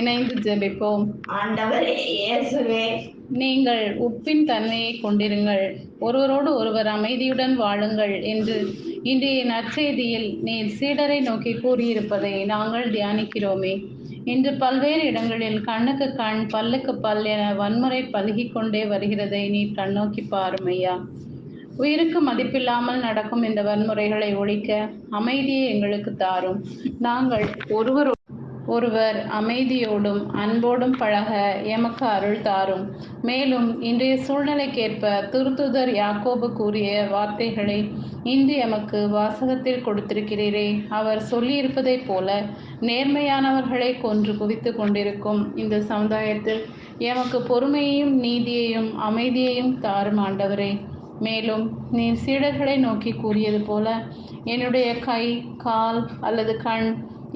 இணைந்து ஜெபிப்போம். ஆண்டவரே இயேசுவே. நீங்கள் உப்பின் தன்மையை கொண்டிருங்கள். ஒருவரோடு ஒருவர் அமைதியுடன் வாழுங்கள் என்று இன்றைய நற்செய்தியில் நீர் சீடரை நோக்கி கூறியிருப்பதை நாங்கள் தியானிக்கிறோமே. இன்று பல்வேறு இடங்களில் கண்ணுக்கு கண் பல்லுக்கு பல் என வன்முறை பல்கிக் கொண்டே வருகிறதை நீர் கண்ணோக்கி பாரும் ஐயா உயிருக்கு மதிப்பில்லாமல் நடக்கும் இந்த வன்முறைகளை ஒழிக்க அமைதியை எங்களுக்கு தாரும். நாங்கள் ஒருவர் ஒருவர் அமைதியோடும் அன்போடும் பழக எமக்கு அருள் தாரும். மேலும் இன்றைய சூழ்நிலைக்கேற்ப திருத்துதர் யாக்கோபு கூறிய வார்த்தைகளை இன்று எமக்கு வாசகத்தில் கொடுத்திருக்கிறீரே. அவர் சொல்லியிருப்பதைப் போல நேர்மையானவர்களை கொன்று குவித்து கொண்டிருக்கும் இந்த சமுதாயத்தில் எமக்கு பொறுமையையும் நீதியையும் அமைதியையும் தாரும் ஆண்டவரே. மேலும் நீ சீடர்களை நோக்கி கூறியது போல என்னுடைய கை கால் அல்லது கண்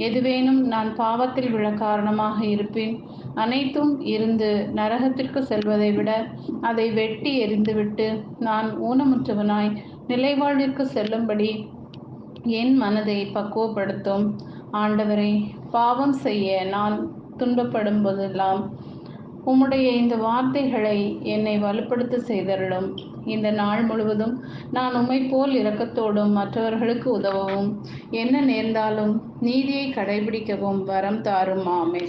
எதுவேனும் நான் பாவத்தில் விழ காரணமாக இருப்பேன். அனைத்தும் இருந்து நரகத்திற்கு செல்வதை விட அதை வெட்டி எறிந்துவிட்டு நான் ஊனமுற்றவனாய் நிலைவாழ்விற்கு செல்லும்படி என் மனதை பக்குவப்படுத்தும். ஆண்டவரை பாவம் செய்ய நான் துன்பப்படும் போதெல்லாம் உம்முடைய இந்த வார்த்தைகளை என்னை வலுப்படுத்த செய்தருளும். இந்த நாள் முழுவதும் நான் உம்மை போல் இரக்கத்தோடும் மற்றவர்களுக்கு உதவவும். என்ன நேர்ந்தாலும் நீதியை கடைபிடிக்கவும் வரம் தாரும். ஆமே